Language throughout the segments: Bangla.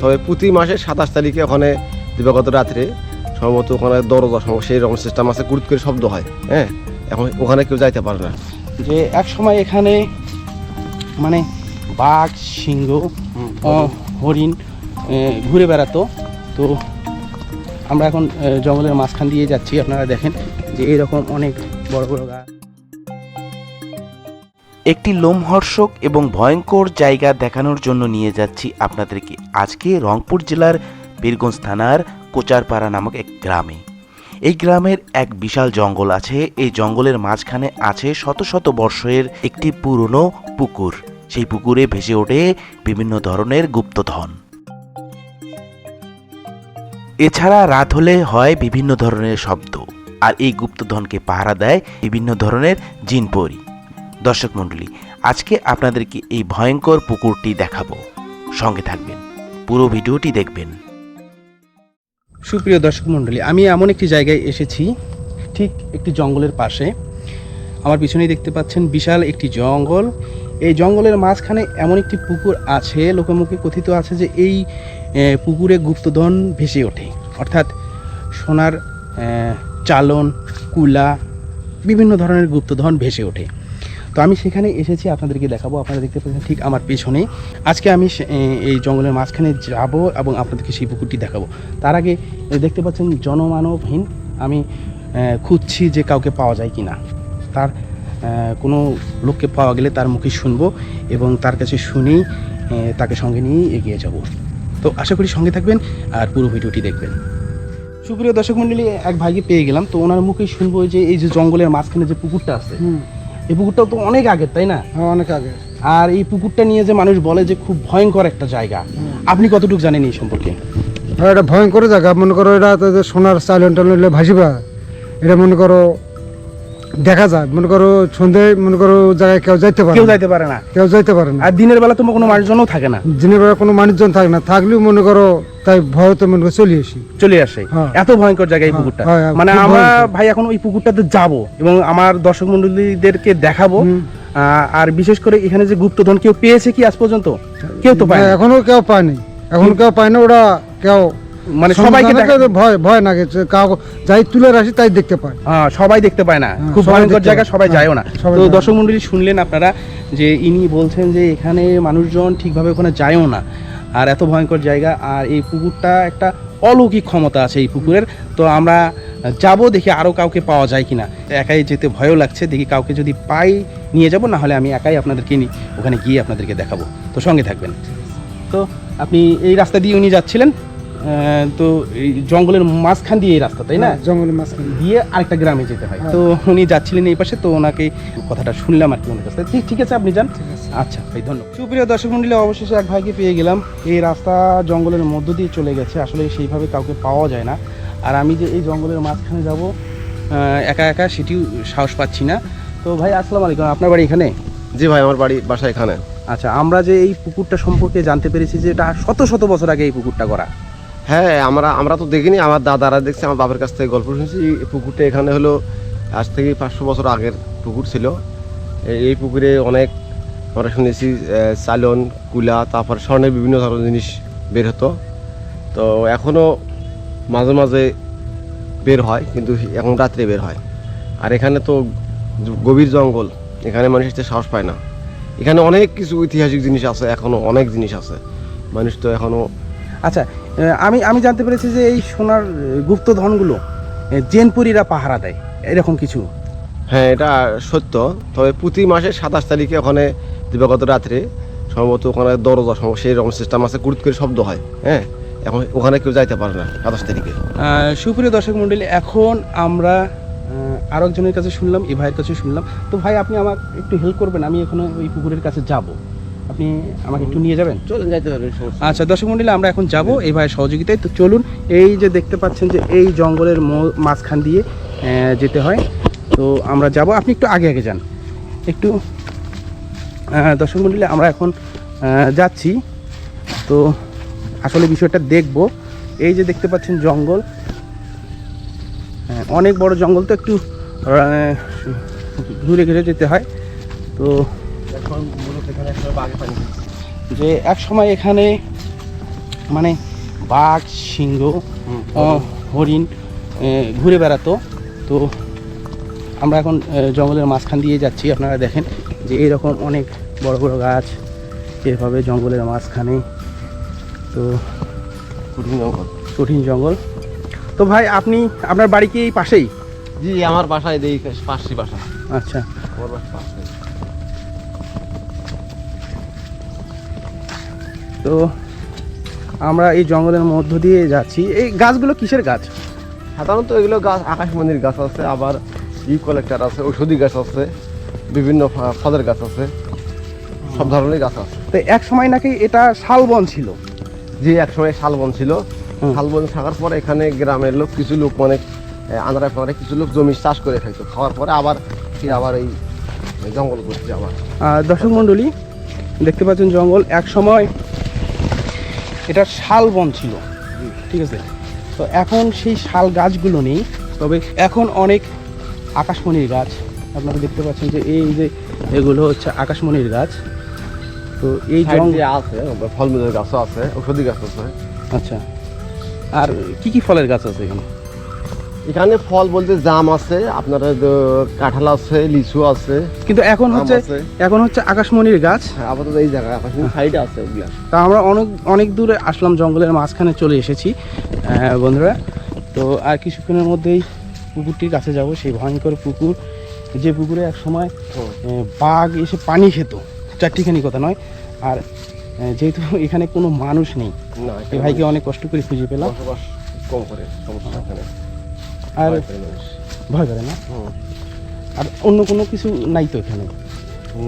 তবে প্রতি মাসে সাতাশ তারিখে ওখানে দিবাগত রাত্রে সম্ভবত ওখানে দরজা সেই রকম সিস্টেম আছে গুরুত করে শব্দ হয় হ্যাঁ? এখন ওখানে কেউ যাইতে পারে না। যে এক সময় এখানে মানে বাঘ সিংহ হরিণ ঘুরে বেড়াতো। তো আমরা এখন জঙ্গলের মাঝখান দিয়ে যাচ্ছি আপনারা দেখেন যে এরকম অনেক বড় বড় গাছ। একটি লোমহর্ষক এবং ভয়ঙ্কর জায়গা দেখানোর জন্য নিয়ে যাচ্ছি আপনাদেরকে আজকে রংপুর জেলার বীরগঞ্জ থানার কোচারপাড়া নামক এক গ্রামে। এই গ্রামের এক বিশাল জঙ্গল আছে। এই জঙ্গলের মাঝখানে আছে শত শত বর্ষের একটি পুরনো পুকুর। সেই পুকুরে ভেসে ওঠে বিভিন্ন ধরনের গুপ্তধন। এছাড়া রাত হলে হয় বিভিন্ন ধরনের শব্দ। আর এই গুপ্তধনকে পাহারা দেয় বিভিন্ন ধরনের জিনপরি। দর্শক মণ্ডলী, আজকে আপনাদেরকে এই ভয়ঙ্কর পুকুরটি দেখাবো। সঙ্গে থাকবেন, পুরো ভিডিওটি দেখবেন। সুপ্রিয় দর্শক মণ্ডলী, আমি এমন একটি জায়গায় এসেছি, ঠিক একটি জঙ্গলের পাশে। আমার পিছনেই দেখতে পাচ্ছেন বিশাল একটি জঙ্গল। এই জঙ্গলের মাঝখানে এমন একটি পুকুর আছে, লোকমুখে কথিত আছে যে এই পুকুরে গুপ্তধন ভেসে ওঠে। অর্থাৎ সোনার চালন, কুলা, বিভিন্ন ধরনের গুপ্তধন ভেসে ওঠে। তো আমি সেখানে এসেছি, আপনাদেরকে দেখাবো। আপনারা দেখতে পাচ্ছেন ঠিক আমার পেছনে আজকে আমি এই জঙ্গলের মাঝখানে যাব এবং আপনাদেরকে সেই পুকুরটি দেখাবো। তার আগে দেখতে পাচ্ছেন জনমানবহীন। আমি খুঁজছি যে কাউকে পাওয়া যায় কি না তার কোনো লোককে পাওয়া গেলে তার মুখে শুনব এবং তার কাছে শুনেই তাকে সঙ্গে নিয়ে এগিয়ে যাব। তো আশা করি সঙ্গে থাকবেন আর পুরো ভিডিওটি দেখবেন। সুপ্রিয় দর্শক মণ্ডলী এক ভাইকে পেয়ে গেলাম। তো ওনার মুখেই শুনব যে এই যে জঙ্গলের মাঝখানে যে পুকুরটা আছে এই পুকুরটাও তো অনেক আগের তাই না? হ্যাঁ অনেক আগে আর এই পুকুরটা নিয়ে যে মানুষ বলে যে খুব ভয়ঙ্কর একটা জায়গা আপনি কতটুকু জানেন এই সম্পর্কে? হ্যাঁ এটা ভয়ঙ্কর জায়গা। মনে করো এটা সোনার চাইলেন টাইলেন ভাসিবা। এটা মনে করো দেখা যায়। মনে করো সন্ধ্যায় মনে করো জায়গায় কেউ যাইতে পারে কেউ যাইতে পারে না। কেউ যাইতে পারে না। আর দিনের বেলা তো কোনো মানুষজনও থাকে না। দিনের বেলা কোনো মানুষজন থাকে না। থাকলেও মনে করো তাই ভয়তে মনে করো চলে আসি। চলে আসে। হ্যাঁ। এত ভয়ঙ্কর জায়গা এই হ্যাঁ, পুকুরটা। হ্যাঁ, মানে আমরা ভাই এখন ওই পুকুরটাতে যাব এবং আমার দর্শক মন্ডলীদেরকে দেখাবো। আর বিশেষ করে এখানে যে গুপ্তধন কেউ পেয়েছে কি আজ পর্যন্ত? কেউ তো পায়। এখনও কেউ পায়নি। এখন কেউ পায় না ওরা কেউ মানে সবাইকে ভয় ভয় না গেছে যাই তুলে রাখি তাই দেখতে পায়। হ্যাঁ, সবাই দেখতে পায় না। হ্যাঁ, খুব ভয়ঙ্কর জায়গা সবাই হ্যাঁ, যায়ও না। তো দর্শক মন্ডলী শুনলেন আপনারা যে ইনি বলছেন যে এখানে মানুষজন ঠিকভাবে ওখানে যায়ও না। আর এত ভয়ঙ্কর জায়গা। আর এই পুকুরটা একটা অলৌকিক ক্ষমতা আছে এই পুকুরের। তো আমরা যাব দেখি আরও কাউকে পাওয়া যায় কিনা। একাই যেতে ভয়ও লাগছে। দেখি কাউকে যদি পাই নিয়ে যাব না হলে আমি একাই আপনাদেরকে নি- ওখানে গিয়ে আপনাদেরকে দেখাবো। তো সঙ্গে থাকবেন। তো আপনি এই রাস্তা দিয়ে উনি যাচ্ছিলেন। তো এই জঙ্গলের মাঝখান দিয়ে এই রাস্তা তাই না? জঙ্গলের মাঝখান দিয়ে। আরেকটা গ্রামে যেতে হয়। তো উনি যাচ্ছিলেন এই পাশে তো ওনাকে কথাটা শুনলাম আর কি ওনার কাছ। থেকে ঠিক ঠিক আছে আপনি যান। আচ্ছা ভাই ধন্যবাদ। সুপ্রিয় দর্শক মন্ডলী অবশেষে এক ভাইকে পেয়ে গেলাম। এই রাস্তা জঙ্গলের মধ্য দিয়ে চলে গেছে। আসলে সেইভাবে কাউকে পাওয়া যায় না। আর আমি যে এই জঙ্গলের মাঝখানে যাব একা একা সেটিও সাহস পাচ্ছি না। তো ভাই আসসালামু আলাইকুম। আপনার বাড়ি এখানে? জি ভাই আমার বাড়ি বাসা এখানে। আচ্ছা আমরা যে এই পুকুরটা সম্পর্কে জানতে পেরেছি যে এটা শত শত বছর আগে এই পুকুরটা করা হ্যাঁ আমরা আমরা তো দেখিনি, আমার দাদারা দেখছি, আমার বাবার কাছ থেকে গল্প শুনছি। এই পুকুরটা এখানে হলো আজ থেকে পাঁচশো বছর আগের পুকুর ছিল। এই- পুকুরে অনেক, আমরা শুনেছি চালন, কুলা, তারপর স্বর্ণের বিভিন্ন ধরনের জিনিস বের হতো। তো এখনও মাঝে মাঝে বের হয়, কিন্তু এখন রাত্রে বের হয়। আর এখানে তো গভীর জঙ্গল, এখানে মানুষ সাহস পায় না। এখানে অনেক কিছু ঐতিহাসিক জিনিস আছে এখনও অনেক জিনিস আছে। মানুষ তো এখনও আচ্ছা আমি আমি জানতে পেরেছি যে এই সোনার আহ, গুপ্তধনগুলো আহ, জেনপুরীরা পাহারা দেয়। এরকম কিছু। হ্যাঁ এটা সত্য। তবে প্রতি মাসে সাতাশ তারিখে ওখানে দিবাগত রাত্রে সম্ভবত ওখানে দরজা সেই রকম সিস্টেম আছে গুরুত করে শব্দ হয়। হ্যাঁ এখন ওখানে কেউ যাইতে পারে না সাতাশ তারিখে। সুপ্রিয় দর্শক মন্ডলী এখন আমরা আরও একজনের কাছে শুনলাম এই ভাইয়ের কাছে শুনলাম। তো ভাই আপনি আমাকে একটু হেল্প করবেন আমি এখন ওই পুকুরের কাছে যাব। আপনি আমাকে একটু নিয়ে যাবেন? চলুন যাইতে পারবেন আচ্ছা দর্শক মণ্ডলী আমরা এখন যাব এই ভাইয়ের সহযোগিতায়। তো চলুন এই যে দেখতে পাচ্ছেন যে এই জঙ্গলের মো- মাঝখান দিয়ে যেতে হয়। তো আমরা যাব আপনি একটু আগে আগে যান। একটু দর্শক মণ্ডলী আমরা এখন যাচ্ছি। তো আসলে বিষয়টা দেখব। এই যে দেখতে পাচ্ছেন জঙ্গল হ্যাঁ, অনেক বড় জঙ্গল তো একটু ঘুরে ঘুরে যেতে হয়। তো যে এক সময় এখানে মানে বাঘ সিংহ হরিণ। ঘুরে বেড়াতো। তো আমরা এখন জঙ্গলের মাঝখান দিয়ে যাচ্ছি। আপনারা দেখেন যে এরকম অনেক বড় বড় গাছ এভাবে জঙ্গলের মাঝখানে। তো কঠিন জঙ্গল। কঠিন জঙ্গল। তো ভাই আপনি আপনার বাড়ি কি এই পাশেই? জি আমার বাসায় দেই পাঁচটি বাসা। আচ্ছা। আমার বাসা। তো আমরা এই জঙ্গলের মধ্য দিয়ে যাচ্ছি। এই গাছগুলো কিসের গাছ? সাধারণত এগুলো গাছ আকাশমণির গাছ আছে আবার ই কালেক্টর আছে ঔষধি গাছ আছে বিভিন্ন ফলের গাছ আছে সব ধরনের গাছ আছে। তো এক সময় নাকি এটা শালবন ছিল? যে এক সময় শালবন ছিল। শালবন থাকার পরে এখানে গ্রামের লোক কিছু লোক মানে আন্ধ্রায় পরে কিছু লোক জমি চাষ করে খাইতো। খাওয়ার পরে আবার ফির আবার এই জঙ্গল করছে আবার। দর্শক মণ্ডলী দেখতে পাচ্ছেন জঙ্গল। এক সময় এটা শাল বন ছিল। ঠিক আছে? তো এখন সেই শাল গাছগুলো নেই। তবে এখন অনেক আকাশমণির গাছ। আপনারা দেখতে পাচ্ছেন যে এই যে এগুলো হচ্ছে আকাশমণির গাছ। তো এই জঙ্গলে আছে ফলমূলের গাছও আছে ঔষধি গাছ আছে। আচ্ছা। আর কি কি ফলের গাছ আছে এখানে? এখানে ফল বলতে জাম আছে আপনার কাঁঠাল আছে লিচু আছে। কিন্তু এখন হচ্ছে এখন হচ্ছে আকাশমণির গাছ। হ্যাঁ, আপাতত এই জায়গায় আকাশমণি সাইডে আছে ওগুলা। তা আমরা অনেক অনেক দূরে আসলাম জঙ্গলের মাঝখানে চলে এসেছি বন্ধুরা। তো আর কিছুক্ষণের মধ্যেই পুকুরটির কাছে যাব সেই ভয়ঙ্কর পুকুর। যে পুকুরে এক সময় বাঘ এসে পানি খেত। চারটিখানি কথা নয়। আর যেহেতু এখানে কোনো মানুষ নেই ভাইকে অনেক কষ্ট করে খুঁজে পেলাম। কম করে সমস্যা আর ভয় করে না। আর অন্য কোনো কিছু নাই তো এখানে?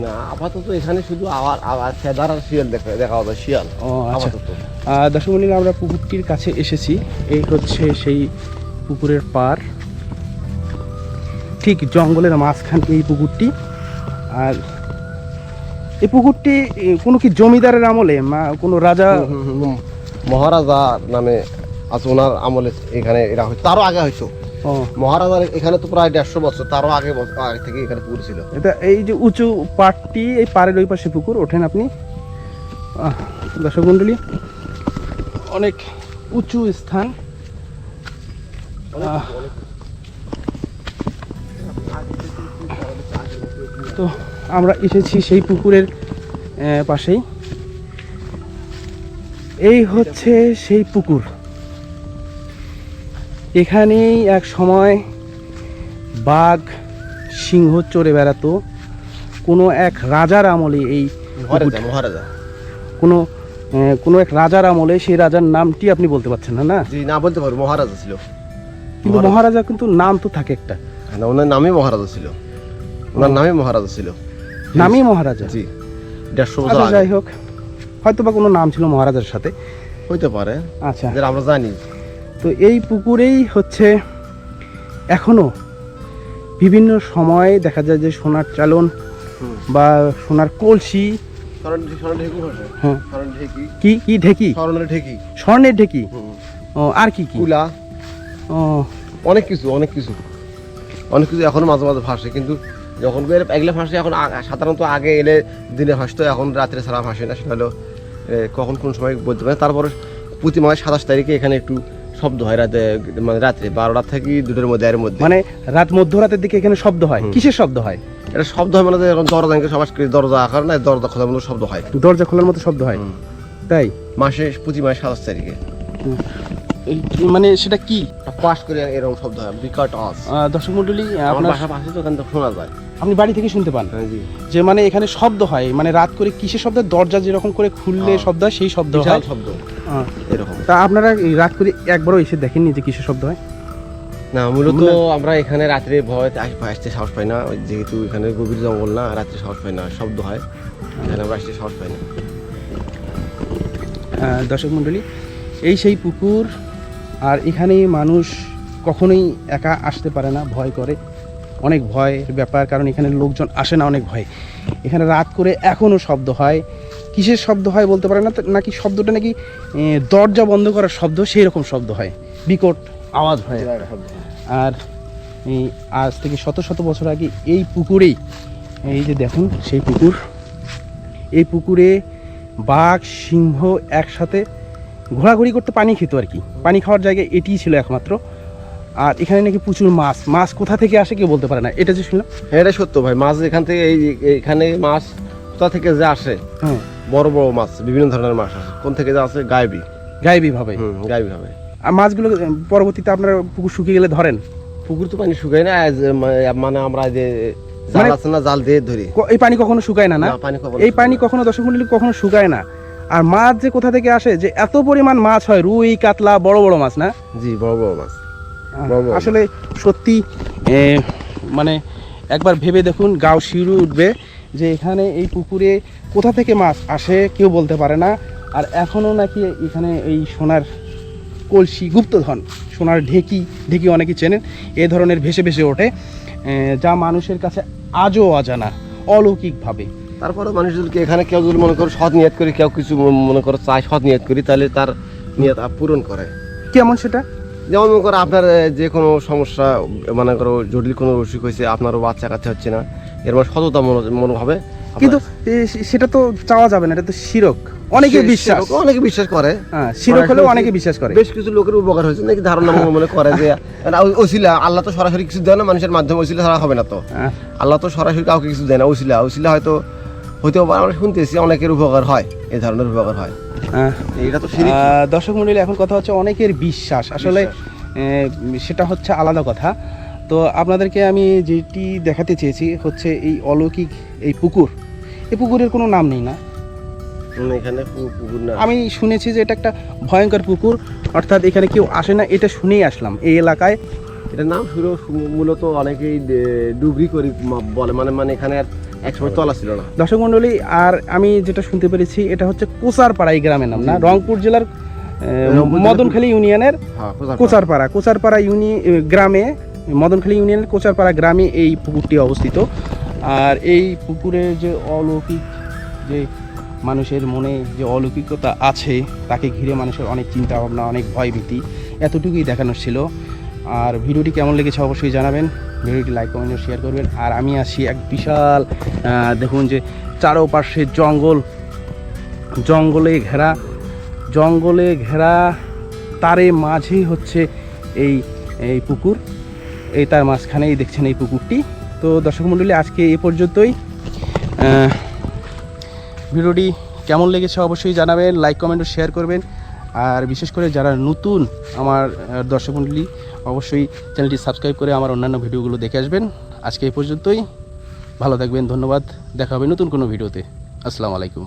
না আপাতত এখানে শুধু আবার আবার ফেদার আর শিয়াল দেখা দেখা হবে শিয়াল। ও আচ্ছা। আপাতত। দর্শক মন্ডলী, আমরা পুকুরটির কাছে এসেছি। এই হচ্ছে সেই পুকুরের পার ঠিক জঙ্গলের মাঝখান এই পুকুরটি। আর এই পুকুরটি কোনো কি জমিদারের আমলে কোনো রাজা। মহারাজা নামে আছে ওনার আমলে এখানে এরা তারও আগে হয়তো মহারাজার এখানে তো প্রায় দেড়শো বছর তারও আগে আগে থেকে এখানে পুকুর ছিল। এটা এই যে উঁচু পাটটি এই পাড়ের ওই পাশে পুকুর ওঠেন আপনি। দর্শক মন্ডলী অনেক উঁচু স্থান। তো আমরা এসেছি সেই পুকুরের পাশেই। এই হচ্ছে সেই পুকুর। এখানেই এক সময় বাঘ সিংহ চড়ে বেড়াতো। কোনো এক রাজার আমলে এই মহারাজা কোনো কোনো এক রাজার আমলে সেই রাজার নামটি আপনি বলতে পারছেন না না? জি না বলতে পারব মহারাজা ছিল। কিন্তু মহারাজা। মহারাজা কিন্তু নাম তো থাকে একটা। না ওনার নামে মহারাজা ছিল। ওনার নামে মহারাজা ছিল। নামই মহারাজা। জি দেড়শো বছর আচ্ছা যাই হোক হয়তো বা কোনো নাম ছিল মহারাজার সাথে। হইতে পারে। আচ্ছা। আমরা জানি। তো এই পুকুরেই হচ্ছে এখনও বিভিন্ন সময়ে দেখা যায় যে সোনার চালন বা সোনার কলসি। হ্যাঁ। কি কি ঢেকি? স্মরণের ঢেকি। স্বর্ণের ঢেকি? ও আর কি কুলা। ও। অনেক কিছু অনেক কিছু। অনেক কিছু এখনও মাঝে মাঝে ভাসে কিন্তু যখন এগুলো ভাসে এখন সাধারণত আগে এলে দিনে ভাসতো এখন রাত্রে ছাড়া ভাসে না সেটা হলো কখন কোন সময় বলতে পারে। তারপরে প্রতি মাসে সাতাশ তারিখে এখানে একটু শব্দ হয় রাতে মানে রাত্রে বারোটা থেকে দুটোর মধ্যে এর মধ্যে। মানে রাত মধ্যরাতের দিকে এখানে শব্দ হয়? কিসের শব্দ হয়? এটা শব্দ হয় মানে এখন দরজা সবাই দরজা আকার না দরজা খোলার মতো শব্দ হয়। দরজা খোলার মতো শব্দ হয়? তাই? মাসে প্রতি মাসে সাতাশ তারিখে। মানে সেটা কি? পাশ করে এরকম শব্দ হয় বিকট আহ, দর্শক মন্ডলী আপনার পাশে তো থেকে শোনা যায়। আপনি বাড়ি থেকে শুনতে পান? হ্যাঁ যে মানে এখানে শব্দ হয় মানে রাত করে কিসের শব্দ? দরজা যেরকম করে খুললে হ্যাঁ। শব্দ হয় সেই শব্দ হয়? শব্দ। এরকম। তা আপনারা এই রাত করে একবারও এসে দেখেননি যে কিসের শব্দ হয়? না মূলত মূলত- আমরা এখানে রাত্রে ভয় আসতে সাহস পাই না। যেহেতু এখানে গভীর জঙ্গল না রাত্রে সাহস পাই না শব্দ হয়। এখানে আমরা আসতে সাহস পাই না। দর্শক মণ্ডলী এই সেই পুকুর আর এখানে মানুষ কখনোই একা আসতে পারে না ভয় করে। অনেক ভয়ের ব্যাপার কারণ এখানে লোকজন আসে না অনেক ভয়। এখানে রাত করে এখনও শব্দ হয়। কিসের শব্দ হয় বলতে পারে না নাকি শব্দটা নাকি দরজা বন্ধ করার শব্দ সেই রকম শব্দ হয় বিকট আওয়াজ হয়। আর এই আজ থেকে শত শত বছর আগে এই পুকুরেই এই যে দেখুন সেই পুকুর এই পুকুরে বাঘ সিংহ একসাথে ঘোরাঘুরি করতে পানি খেত আর কি। পানি খাওয়ার জায়গায় এটিই ছিল একমাত্র। আর এখানে নাকি প্রচুর মাছ মাছ কোথা থেকে আসে কেউ বলতে পারে না এটা যে শুনলাম। হ্যাঁ এটা সত্য ভাই মাছ এখান থেকে এই এখানে মাছ কোথা থেকে যে আসে হ্যাঁ। বড় বড় মাছ বিভিন্ন ধরনের মাছ আসে কোন থেকে যে আসে গায়েবি গায়েবী ভাবে? হুম গায়েবি হবে আর মাছগুলো পরবর্তীতে আপনারা পুকুর শুকিয়ে গেলে ধরেন? পুকুর তো পানি শুকায় না মানে আমরা যে জাল মানে- আছে না জাল দিয়ে ধরি। এই পানি কখনো শুকায় না না? না, পানি কখনো এই পানি কখনো দর্শক মন্ডলী কখনো শুকায় না। আর মাছ যে কোথা থেকে আসে যে এত পরিমাণ মাছ হয় রুই কাতলা বড় বড় মাছ না? জি বড় বড় মাছ। আসলে সত্যি মানে একবার ভেবে দেখুন গাও শিউরে উঠবে। যে এখানে এই পুকুরে কোথা থেকে মাছ আসে কেউ বলতে পারে না। আর এখনও নাকি এখানে এই সোনার কলসি গুপ্তধন সোনার ঢেকি ঢেকি অনেকেই চেনেন এ ধরনের ভেসে ভেসে ওঠে যা মানুষের কাছে আজও অজানা অলৌকিকভাবে। তারপরে মানুষ যদি এখানে কেউ যদি মনে করো সৎ নিয়ত করি কেউ কিছু মনে করো চায় সৎ নিয়ত করি তাহলে তার নিয়ত পূরণ করে। কেমন সেটা? যেমন মনে করো আপনার যে কোনো সমস্যা মনে করো জটিল কোনো অসুখ হয়েছে আপনারও বাচ্চা কাচ্চা হচ্ছে না এর মানে সততা মনো- মনোভাবে কিন্তু সেটা তো চাওয়া যাবে না এটা তো শিরক। অনেকে বিশ্বাস। অনেকে বিশ্বাস করে। হ্যাঁ শিরক হলেও অনেকে বিশ্বাস করে। বেশ কিছু লোকের উপকার হয়েছে নাকি ধারণা মনে করে যে ওসিলা আল্লাহ তো সরাসরি কিছু দেয় না মানুষের মাধ্যমে ওসিলা ছাড়া হবে না তো। হ্যাঁ। আল্লাহ তো সরাসরি কাউকে কিছু দেয় না ওসিলা ওসিলা হয়তো হয়তো আমরা শুনতেছি অনেকের উপকার হয় এই ধরনের উপকার হয়। হ্যাঁ। এটা তো দর্শক মন্ডলী এখন কথা হচ্ছে অনেকের বিশ্বাস। আসলে সেটা হচ্ছে আলাদা কথা। তো আপনাদেরকে আমি যেটি দেখাতে চেয়েছি হচ্ছে এই অলৌকিক এই পুকুর। এই পুকুরের কোনো নাম নেই না? এখানে পুকুর না। আমি শুনেছি যে এটা একটা ভয়ঙ্কর পুকুর অর্থাৎ এখানে কেউ আসে না এটা শুনেই আসলাম এই এলাকায়। এটার নাম শুরু মূলত অনেকেই ডুবরি করি বলে। মানে মানে এখানে আর একসময় তলা ছিল না। দর্শক মন্ডলী আর আমি যেটা শুনতে পেরেছি এটা হচ্ছে কোচারপাড়া এই গ্রামের নাম না। রংপুর জেলার মদনখালী ইউনিয়নের হ্যাঁ কোচারপাড়া। কোচারপাড়া। ইউনি গ্রামে মদনখালী ইউনিয়নের কোচারপাড়া গ্রামে এই পুকুরটি অবস্থিত। আর এই পুকুরের যে অলৌকিক যে মানুষের মনে যে অলৌকিকতা আছে তাকে ঘিরে মানুষের অনেক চিন্তা ভাবনা অনেক ভয়ভীতি এতটুকুই দেখানো ছিল। আর ভিডিওটি কেমন লেগেছে অবশ্যই জানাবেন। ভিডিওটি লাইক কমেন্ট শেয়ার করবেন। আর আমি আসি এক বিশাল দেখুন যে চারোপাশে জঙ্গল, জঙ্গলে ঘেরা জঙ্গলে ঘেরা তারে মাঝেই হচ্ছে এই এই পুকুর। এই তার মাঝখানেই দেখছেন এই পুকুরটি। তো দর্শক মণ্ডলী আজকে এ পর্যন্তই। ভিডিওটি কেমন লেগেছে অবশ্যই জানাবেন লাইক কমেন্ট শেয়ার করবেন। আর বিশেষ করে যারা নতুন আমার দর্শক মণ্ডলী অবশ্যই চ্যানেলটি সাবস্ক্রাইব করে আমার অন্যান্য ভিডিওগুলো দেখে আসবেন। আজকে এই পর্যন্তই। ভালো থাকবেন, ধন্যবাদ। দেখা হবে নতুন কোনো ভিডিওতে। আসসালামু আলাইকুম।